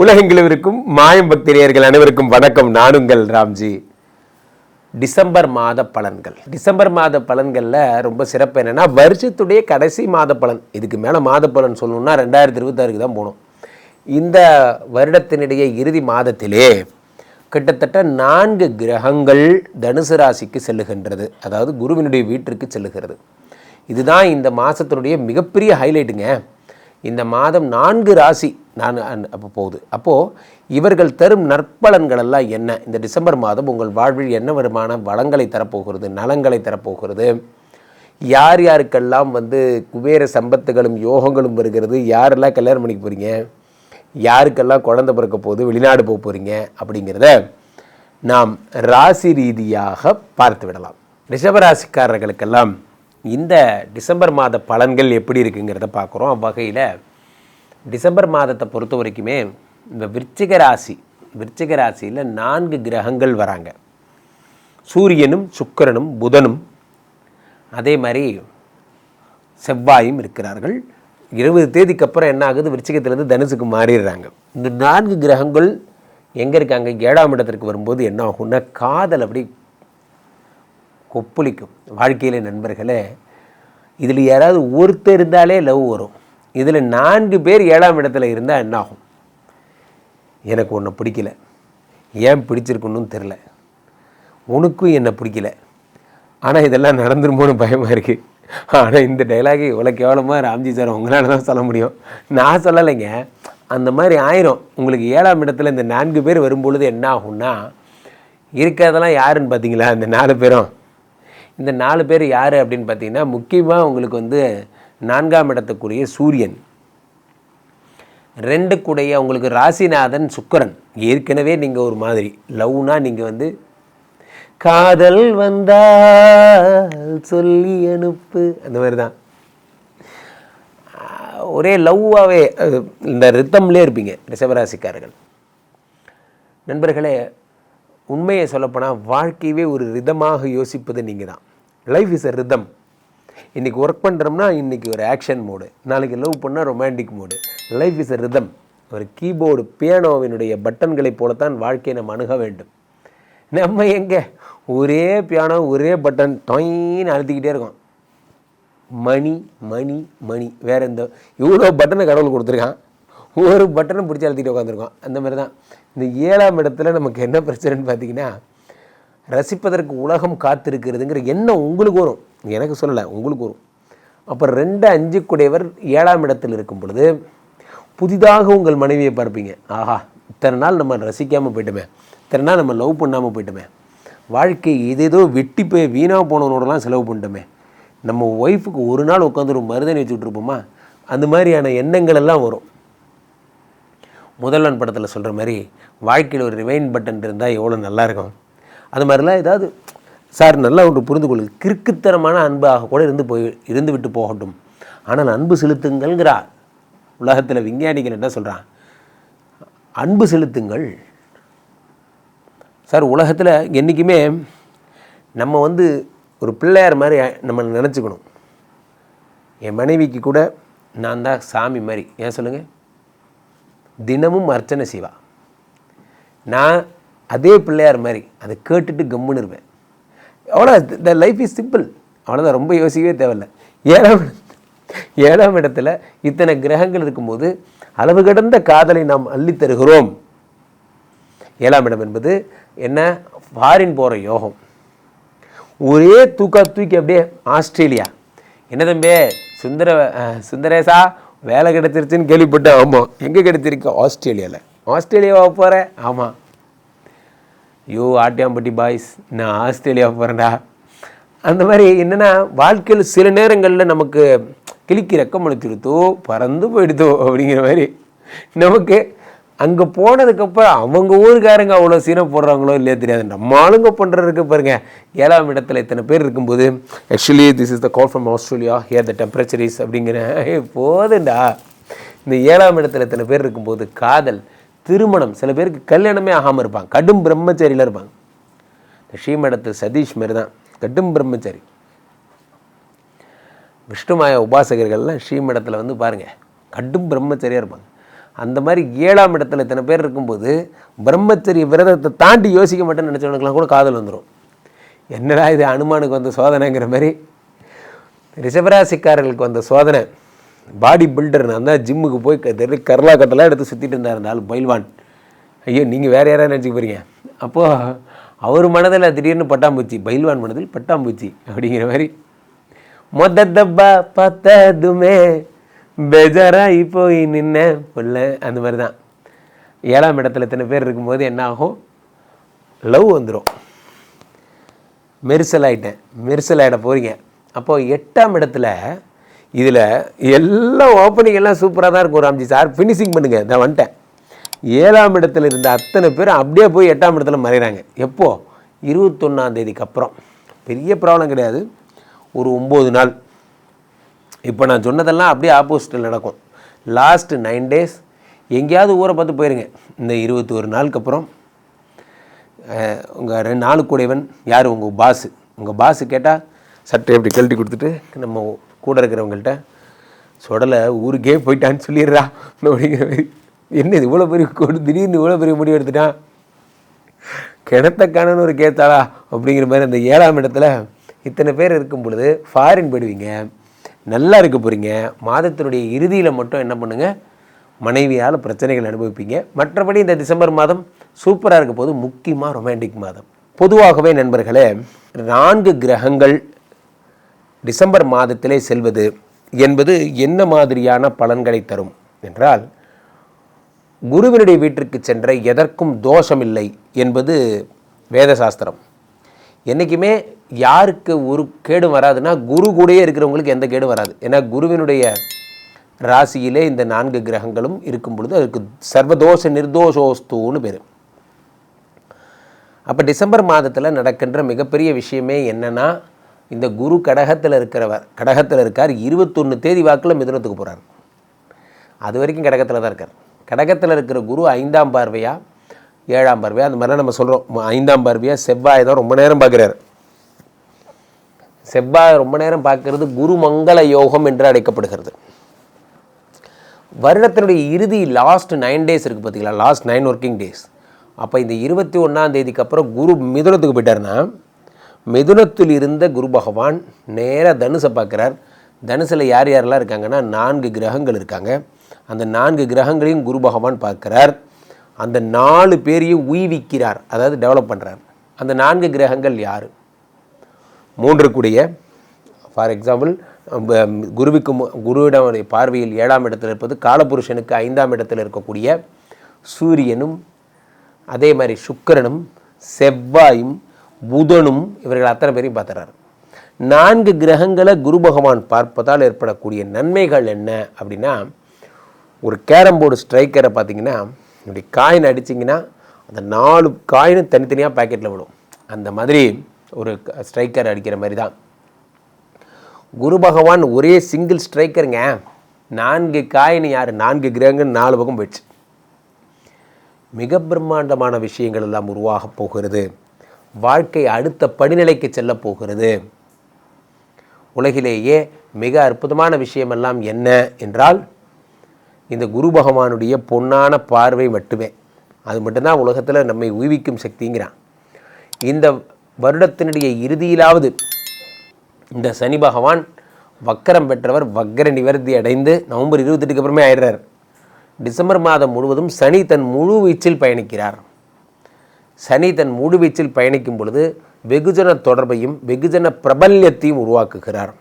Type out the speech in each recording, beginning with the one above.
உலகெங்கிலும் இருக்கும் மாயம் பக்திரியர்கள் அனைவருக்கும் வணக்கம். நானுங்கள் ராம்ஜி. டிசம்பர் மாத பலன்கள். டிசம்பர் மாத பலன்களில் ரொம்ப சிறப்பு என்னென்னா வருஷத்துடைய கடைசி மாத பலன். இதுக்கு மேலே மாத பலன் சொல்லணும்னா ரெண்டாயிரத்தி இருபத்தாறுக்கு தான் போகணும். இந்த வருடத்தினுடைய இறுதி மாதத்திலே கிட்டத்தட்ட நான்கு கிரகங்கள் தனுசு ராசிக்கு செல்லுகின்றது. அதாவது குருவினுடைய வீட்டிற்கு செல்லுகிறது. இதுதான் இந்த மாதத்தினுடைய மிகப்பெரிய ஹைலைட்டுங்க இந்த மாதம் நான்கு ராசி நான் அப்போ போகுது. அப்போது இவர்கள் தரும் நற்பலன்கள் எல்லாம் என்ன? இந்த டிசம்பர் மாதம் உங்கள் வாழ்வில் என்ன வருமான வளங்களை தரப்போகிறது நலங்களை தரப்போகிறது? யார் யாருக்கெல்லாம் வந்து குபேர சம்பத்துகளும் யோகங்களும் வருகிறது? யாரெல்லாம் கல்யாணம் பண்ணிக்க போகிறீங்க யாருக்கெல்லாம் குழந்தை பிறக்க போகுது? வெளிநாடு போக போகிறீங்க அப்படிங்கிறத நாம் ராசி ரீதியாக பார்த்து விடலாம். ரிஷபராசிக்காரர்களுக்கெல்லாம் இந்த டிசம்பர் மாத பலன்கள் எப்படி இருக்குங்கிறத பார்க்குறோம். அவ்வகையில் டிசம்பர் மாதத்தை பொறுத்த வரைக்குமே இந்த விருச்சிக ராசி விருச்சிக ராசியில் நான்கு கிரகங்கள் வராங்க. சூரியனும் சுக்கிரனும் புதனும். அதே மாதிரி செவ்வாயும் இருக்கிறார்கள். இருபது தேதிக்கு அப்புறம் என்ன ஆகுது? விருச்சிகத்திலேருந்து தனுசுக்கு மாறிடுறாங்க. இந்த நான்கு கிரகங்கள் எங்கே இருக்காங்க? ஏழாம் இடத்திற்கு வரும்போது என்ன ஆகும்னா காதல் அப்படி கொப்பளிக்கும். வாழ்க்கையில் நண்பர்களே இதில் யாராவது ஒருத்தர் இருந்தாலே லவ் வரும். இதில் நான்கு பேர் ஏழாம் இடத்துல இருந்தால் என்னாகும்? எனக்கு ஒன்றை பிடிக்கல. ஏன் பிடிச்சிருக்குன்னு தெரில உனக்கும் என்னை பிடிக்கல. ஆனால் இதெல்லாம் நடந்துருமோன்னு பயமாக இருக்குது ஆனால் இந்த டைலாகு இவ்வளோ கேவலமாக ராம்ஜி சார் உங்களால் தான் சொல்ல முடியும். நான் சொல்லலைங்க. அந்த மாதிரி ஆயிரும். உங்களுக்கு ஏழாம் இடத்துல இந்த நான்கு பேர் வரும்பொழுது என்ன ஆகும்னா இருக்கிறதெல்லாம் யாருன்னு பார்த்தீங்களா? இந்த நாலு பேரும். இந்த நாலு பேர் யார் அப்படின்னு பார்த்தீங்கன்னா முக்கியமாக உங்களுக்கு வந்து நான்காம் இடத்துக்குரிய சூரியன். ரெண்டு கூடைய உங்களுக்கு ராசிநாதன் சுக்கரன். ஏற்கனவே நீங்கள் ஒரு மாதிரி. லவ்னா நீங்கள் வந்து காதல் வந்தால் சொல்லி அனுப்பு. அந்த மாதிரி தான் ஒரே லவ்வாகவே இந்த ரித்தம்லேயே இருப்பீங்க ரிஷபராசிக்காரர்கள். நண்பர்களே உண்மையை சொல்லப்போனால் வாழ்க்கையவே ஒரு ரிதமாக யோசிப்பது நீங்கள் தான் லைஃப் இஸ் அ ரிதம் இன்றைக்கி ஒர்க் பண்ணுறோம்னா இன்றைக்கி ஒரு ஆக்ஷன் மோடு நாளைக்கு லவ் பண்ணால் romantic mode life is a rhythm ஒரு கீபோர்டு பியானோவினுடைய பட்டன்களைப் போலத்தான் வாழ்க்கையை நம்ம அணுக வேண்டும். நம்ம எங்கே? ஒரே பியானோ ஒரே பட்டன் டொயின்னு அழுத்திக்கிட்டே இருக்கோம். மணி மணி மணி. வேறு எந்த இவ்வளோ பட்டனை கடவுள் கொடுத்துருக்கான். ஒரு பட்டனை பிடிச்சி அழுத்திட்டு உட்காந்துருக்கோம் அந்த மாதிரி தான் இந்த ஏழாம் இடத்துல நமக்கு என்ன பிரச்சனைன்னு பார்த்தீங்கன்னா ரசிப்பதற்கு உலகம் காத்திருக்கிறதுங்கிற எண்ணம் உங்களுக்கு வரும். எனக்கு சொல்லலை உங்களுக்கு வரும். அப்போ ரெண்டு அஞ்சு குடையவர் ஏழாம் இடத்தில் இருக்கும் பொழுது புதிதாக உங்கள் மனைவியை பார்ப்பீங்க. ஆஹா இத்தனை நாள் நம்ம ரசிக்காமல் போயிட்டோமே. இத்தனை நாள் நம்ம லவ் பண்ணாமல் போயிட்டோமே. வாழ்க்கை ஏதேதோ வெட்டி போய் வீணாக போனவனோடலாம் செலவு பண்ணிட்டோமே. நம்ம ஒய்ஃபுக்கு ஒரு நாள் உட்காந்து ஒரு மருதனை வச்சு விட்ருப்போமா அந்த மாதிரியான எண்ணங்கள் எல்லாம் வரும். முதல்வன் படத்தில் சொல்கிற மாதிரி வாழ்க்கையில் ஒரு ரிவைன் பட்டன் இருந்தால் எவ்வளோ நல்லா இருக்கும். அது மாதிரிலாம் ஏதாவது சார் நல்லா ஒன்று புரிந்து கொள்ளு கிறுக்குத்தனமான அன்பாக கூட இருந்து போய் இருந்து விட்டு போகட்டும். ஆனால் அன்பு செலுத்துங்கள்ங்கிறார். உலகத்தில் விஞ்ஞானிகள் என்ன சொல்கிறான் அன்பு செலுத்துங்கள். சார் உலகத்தில் என்றைக்குமே நம்ம வந்து ஒரு பிள்ளையார் மாதிரி நம்ம நினச்சிக்கணும். என் மனைவிக்கு கூட நான் தான் சாமி மாதிரி. ஏன் சொல்லுங்கள் தினமும் அர்ச்சனை செய்வா. நான் அதே பிள்ளையார் மாதிரி அதை கேட்டுட்டு கம்முன்னு இருப்பேன். அவ்வளோ த லைஃப் இஸ் சிம்பிள் அவ்வளோதான் ரொம்ப யோசிக்கவே தேவையில்லை. ஏழாம் ஏழாம் இடத்துல இத்தனை கிரகங்கள் இருக்கும்போது அளவு கடந்த காதலை நாம் அள்ளி தருகிறோம். ஏழாம் இடம் என்பது என்ன? ஃபாரின் போகிற யோகம். ஒரே தூக்கா தூக்கி அப்படியே ஆஸ்திரேலியா. என்ன தம்பி? சுந்தர சுந்தரேசா வேலை கிடச்சிருச்சுன்னு கேள்விப்பட்டேன். ஆமாம் எங்கே கிடச்சிருக்கு? ஆஸ்திரேலியாவில் ஆஸ்திரேலியாவை போகிறேன் ஆமாம் ஐயோ ஆட்டியாம்பட்டி பாய்ஸ் நான் ஆஸ்திரேலியா போகிறேன்டா அந்த மாதிரி என்னென்னா வாழ்க்கையில் சில நேரங்களில் நமக்கு கிளிக்கு ரெக்கம் அழுத்திருத்தோ பறந்து போயிடுதோ அப்படிங்கிற மாதிரி நமக்கு அங்கே போனதுக்கப்புறம் அவங்க ஊருக்காரங்க அவ்வளோ சீனம் போடுறாங்களோ இல்லையா தெரியாது. நம்ம ஆளுங்க பண்ணுறதுக்கு பாருங்கள் ஏழாம் இடத்துல இத்தனை பேர் இருக்கும்போது actually this is the call from Australia here the temperature is அப்படிங்கிற போதுண்டா. இந்த ஏழாம் இடத்துல இத்தனை பேர் இருக்கும்போது காதல் திருமணம். சில பேருக்கு கல்யாணமே ஆகாமல் இருப்பாங்க. கடும் பிரம்மச்சாரியில் இருப்பாங்க. இந்த ஸ்ரீமடத்து சதீஷ் மாரி தான். கடும் பிரம்மச்சாரி. விஷ்ணுமாய உபாசகர்கள்லாம் ஸ்ரீமடத்தில் வந்து பாருங்கள் கடும் பிரம்மச்சரியாக இருப்பாங்க. அந்த மாதிரி ஏழாம் இடத்துல இத்தனை பேர் இருக்கும்போது பிரம்மச்சரிய விரதத்தை தாண்டி யோசிக்க மாட்டேன்னு நினச்சவனுக்குலாம் கூட காதல் வந்துடும் என்னடா இது அனுமானுக்கு வந்த சோதனைங்கிற மாதிரி ரிஷபராசிக்காரர்களுக்கு வந்த சோதனை. பாடி பில்டர் நான் தான் ஜிம்முக்கு போய் தெரு கரலா கரலாக்கத்தெல்லாம் எடுத்து சுற்றிட்டு இருந்தார் அந்த ஆள் பயில்வான் ஐயோ நீங்கள் வேறு யாராவது நினச்சிக்க போகிறீங்க அப்போது அவர் மனதில் திடீர்னு பட்டாம்பூச்சி பயில்வான் மனதில் பட்டாம்பூச்சி அப்படிங்கிற மாதிரி மொத்த தப்பா பார்த்ததுமே பெஜாராகி போய் நின்ன பொல்ல அந்த மாதிரி தான். ஏழாம் இடத்துல இத்தனை பேர் இருக்கும்போது என்ன ஆகும்? லவ் வந்துடும் மெரிசல் ஆகிட்டேன் மெரிசல் ஆகிட போகிறீங்க அப்போது எட்டாம் இடத்துல இதில் எல்லாம் ஓப்பனிங் எல்லாம் சூப்பராக தான் இருக்கும் ராம்ஜி சார். ஃபினிஷிங் பண்ணுங்க. நான் வந்துட்டேன். ஏழாம் இடத்துல இருந்த அத்தனை பேரும் அப்படியே போய் எட்டாம் இடத்துல மறைகிறாங்க. எப்போது இருபத்தொன்னாம் தேதிக்கு அப்புறம். பெரிய ப்ராப்ளம் கிடையாது. ஒரு ஒம்பது நாள். இப்போ நான் சொன்னதெல்லாம் அப்படியே ஆப்போசிட்டில் நடக்கும். லாஸ்ட்டு நைன் டேஸ் எங்கேயாவது ஊரை பார்த்து போயிருங்க. இந்த இருபத்தி ஒரு நாளுக்கு அப்புறம் உங்கள் ரெண்டு நாளுக்குடையவன் யார்? உங்கள் பாஸு உங்கள் பாஸு கேட்டால் சட்டை இப்படி கழட்டி கொடுத்துட்டு நம்ம கூட இருக்கிறவங்கள்ட்ட சொடலை ஊருக்கே போயிட்டான்னு சொல்லிடுறா. அப்படிங்கிற மாதிரி என்ன இது இவ்வளோ பெரிய கொடு? திடீர்னு இவ்வளோ பெரிய முடிவு எடுத்துட்டான் கிணத்த காணன்னு ஒரு கேத்தாளா? அப்படிங்கிற மாதிரி அந்த ஏழாம் இடத்துல இத்தனை பேர் இருக்கும் பொழுது ஃபாரின் போயிடுவீங்க நல்லா இருக்க போகிறீங்க மாதத்தினுடைய இறுதியில் மட்டும் என்ன பண்ணுங்கள் மனைவியால் பிரச்சனைகள் அனுபவிப்பீங்க. மற்றபடி இந்த டிசம்பர் மாதம் சூப்பராக இருக்க போது முக்கியமாக ரொமான்டிக் மாதம். பொதுவாகவே நண்பர்களே நான்கு கிரகங்கள் டிசம்பர் மாதத்திலே செல்வது என்பது என்ன மாதிரியான பலன்களை தரும்? என்றால் குருவினுடைய வீட்டிற்கு சென்ற எதற்கும் தோஷமில்லை என்பது வேத சாஸ்திரம் என்றைக்குமே யாருக்கு ஒரு கேடு வராதுன்னா குரு கூடயே இருக்கிறவங்களுக்கு எந்த கேடும் வராது. ஏன்னா குருவினுடைய ராசியிலே இந்த நான்கு கிரகங்களும் இருக்கும் பொழுது அதுக்கு சர்வதோஷ நிர்தோஷோஸ்தூன்னு பேர். அப்போ டிசம்பர் மாதத்தில் நடக்கின்ற மிகப்பெரிய விஷயமே என்னென்னா இந்த குரு கடகத்தில் இருக்கிறவர் கடகத்தில் இருக்கார். இருபத்தொன்று தேதி வாக்கில் மிதுனத்துக்கு போகிறார் அது வரைக்கும் கடகத்தில் தான் இருக்கார். கடகத்தில் இருக்கிற குரு ஐந்தாம் பார்வையா ஏழாம் பார்வையா அந்த மாதிரிலாம் நம்ம சொல்கிறோம் ஐந்தாம் பார்வையா செவ்வாய் தான் ரொம்ப நேரம் பார்க்குறாரு. செவ்வாய் ரொம்ப நேரம் பார்க்கறது குரு மங்கள யோகம் என்று அழைக்கப்படுகிறது. வருடத்தினுடைய இறுதி லாஸ்ட் நைன் டேஸ் இருக்குது பார்த்தீங்களா லாஸ்ட் நைன் ஒர்க்கிங் டேஸ் அப்போ இந்த இருபத்தி ஒன்றாம் தேதிக்கு அப்புறம் குரு மிதுனத்துக்கு போயிட்டாருன்னா மிதுனத்தில் இருந்த குரு பகவான் நேராக தனுசை பார்க்குறார். தனுசில் யார் யாரெல்லாம் இருக்காங்கன்னா நான்கு கிரகங்கள் இருக்காங்க. அந்த நான்கு கிரகங்களையும் குரு பகவான் பார்க்குறார். அந்த நாலு பேரையும் உய்விக்கிறார் அதாவது டெவலப் பண்ணுறார் அந்த நான்கு கிரகங்கள் யார்? மூன்று கூடிய ஃபார் எக்ஸாம்பிள் குருவிக்கு குருவிடம் பார்வையில் ஏழாம் இடத்தில் இருப்பது காலபுருஷனுக்கு ஐந்தாம் இடத்தில் இருக்கக்கூடிய சூரியனும் அதே மாதிரி சுக்கிரனும் செவ்வாயும் புதனும் இவர்கள் அத்தனை பேரையும் பார்த்துறாரு. நான்கு கிரகங்களை குரு பகவான் பார்ப்பதால் ஏற்படக்கூடிய நன்மைகள் என்ன அப்படின்னா ஒரு கேரம் போர்டு ஸ்ட்ரைக்கரை பார்த்தீங்கன்னா இப்படி காயின் அடிச்சிங்கன்னா அந்த நாலு காயினும் தனித்தனியாக பாக்கெட்டில் விடும் அந்த மாதிரி ஒரு ஸ்ட்ரைக்கர் அடிக்கிற மாதிரி தான். குரு பகவான் ஒரே சிங்கிள் ஸ்ட்ரைக்கருங்க நான்கு காயின் யார்? நான்கு கிரகங்கள் நாலு பக்கம் போயிடுச்சு. மிக பிரம்மாண்டமான விஷயங்கள் எல்லாம் உருவாகப் போகிறது. வாழ்க்கை அடுத்த படிநிலைக்கு செல்லப் போகிறது. உலகிலேயே மிக அற்புதமான விஷயமெல்லாம் என்ன என்றால் இந்த குரு பகவானுடைய பொன்னான பார்வை மட்டுமே அது மட்டும்தான் உலகத்தில் நம்மை ஊவிக்கும் சக்திங்கிறான். இந்த வருடத்தினுடைய இறுதியிலாவது இந்த சனி பகவான் வக்கரம் பெற்றவர் வக்கர நிவர்த்தி அடைந்து நவம்பர் இருபத்தெட்டுக்கு அப்புறமே ஆயிடுறார். டிசம்பர் மாதம் முழுவதும் சனி தன் முழு வீச்சில் பயணிக்கிறார். சனி தன் மூடுவீச்சில் பயணிக்கும் பொழுது வெகுஜன தொடர்பையும் வெகுஜன பிரபல்யத்தையும் உருவாக்குகிறார்.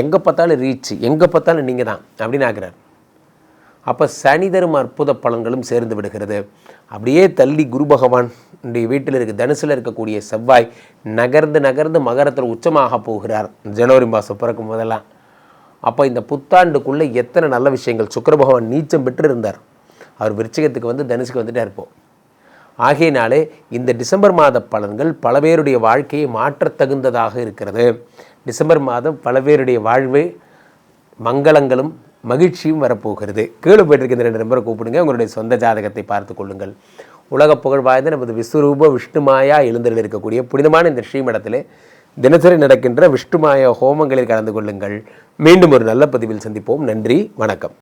எங்கே பார்த்தாலும் ரீச் எங்கே பார்த்தாலும் நீங்கள் தான் அப்படின்னு ஆகிறார் அப்போ சனி தரும் அற்புத பலன்களும் சேர்ந்து விடுகிறது. அப்படியே தள்ளி குரு பகவான் வீட்டில் இருக்க தனுசில் இருக்கக்கூடிய செவ்வாய் நகர்ந்து நகர்ந்து மகரத்தில் உச்சமாக போகிறார். ஜனவரி மாதம் பிறக்கும் போதெல்லாம். அப்போ இந்த புத்தாண்டுக்குள்ளே எத்தனை நல்ல விஷயங்கள் சுக்கர பகவான் நீச்சம் பெற்று இருந்தார். அவர் விருச்சிகத்துக்கு வந்து தனுசுக்கு வந்துட்டே இருப்போம் ஆகையினாலே இந்த டிசம்பர் மாத பலன்கள் பல பேருடைய வாழ்க்கையை மாற்றத் தகுந்ததாக இருக்கிறது. டிசம்பர் மாதம் பல பேருடைய வாழ்வு மங்களங்களும் மகிழ்ச்சியும் வரப்போகிறது. கீழே போயிட்டு ரெண்டு நம்பரை கூப்பிடுங்க. உங்களுடைய சொந்த ஜாதகத்தை பார்த்து கொள்ளுங்கள். உலக புகழ் வாய்ந்த நமது விஸ்வரூப விஷ்ணுமாயா எழுந்தரில் இருக்கக்கூடிய புனிதமான இந்த ஸ்ரீமடத்தில் தினசரி நடக்கின்ற விஷ்ணுமாயா ஹோமங்களில் கலந்து கொள்ளுங்கள். மீண்டும் ஒரு நல்ல பதிவில் சந்திப்போம். நன்றி. வணக்கம்.